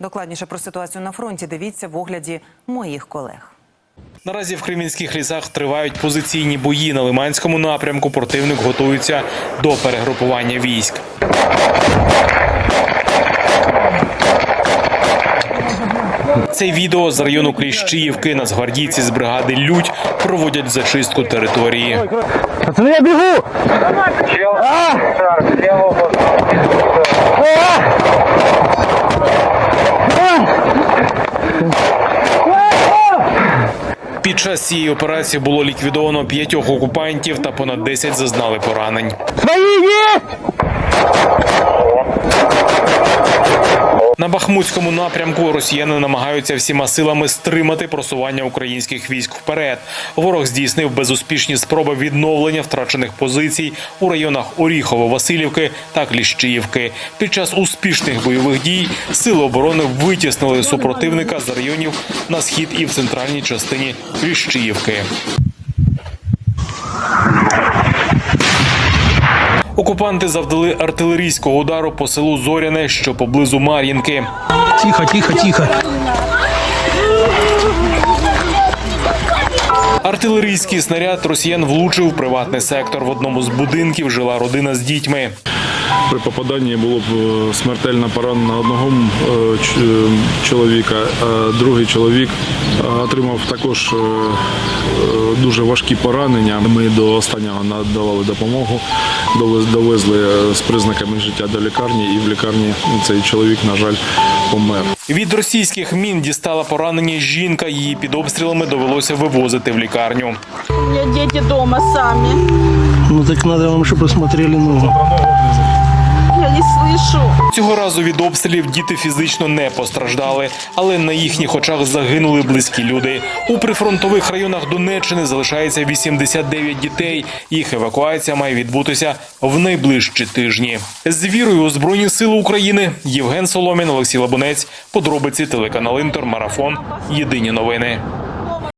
Докладніше про ситуацію на фронті дивіться в огляді моїх колег. Наразі в кремінських лісах тривають позиційні бої. На Лиманському напрямку противник готується до перегрупування військ. Це відео з району Кліщіївки. Нацгвардійці з бригади Людь проводять зачистку території. Пацаны, я бегу! Час цієї операції було ліквідовано п'ятьох окупантів та понад 10 зазнали поранень. Мої! На Бахмутському напрямку росіяни намагаються всіма силами стримати просування українських військ вперед. Ворог здійснив безуспішні спроби відновлення втрачених позицій у районах Оріхово-Василівки та Кліщіївки. Під час успішних бойових дій сили оборони витіснили супротивника з районів на схід і в центральній частині Кліщіївки. Окупанти завдали артилерійського удару по селу Зоряне, що поблизу Мар'їнки. Тихо, тихо, тихо. Артилерійський снаряд росіян влучив в приватний сектор. В одному з будинків жила родина з дітьми. При попаданні було б е, смертельно поранено одного е, е, чоловіка, а другий чоловік отримав також дуже важкі поранення. Ми до останнього надавали допомогу, довез- довезли з признаками життя до лікарні, і в лікарні цей чоловік, на жаль, помер. Від російських мін дістала поранення жінка. Її під обстрілами довелося вивозити в лікарню. У меня дети дома сами. Ну так надо вам, чтобы посмотрели ногу. Не слышу. Цього разу від обстрілів діти фізично не постраждали, але на їхніх очах загинули близькі люди. У прифронтових районах Донеччини залишається 89 дітей. Їх евакуація має відбутися в найближчі тижні. З вірою у Збройні Сили України Євген Соломін, Олексій Лабунець. Подробиці телеканал Інтер. Єдині новини.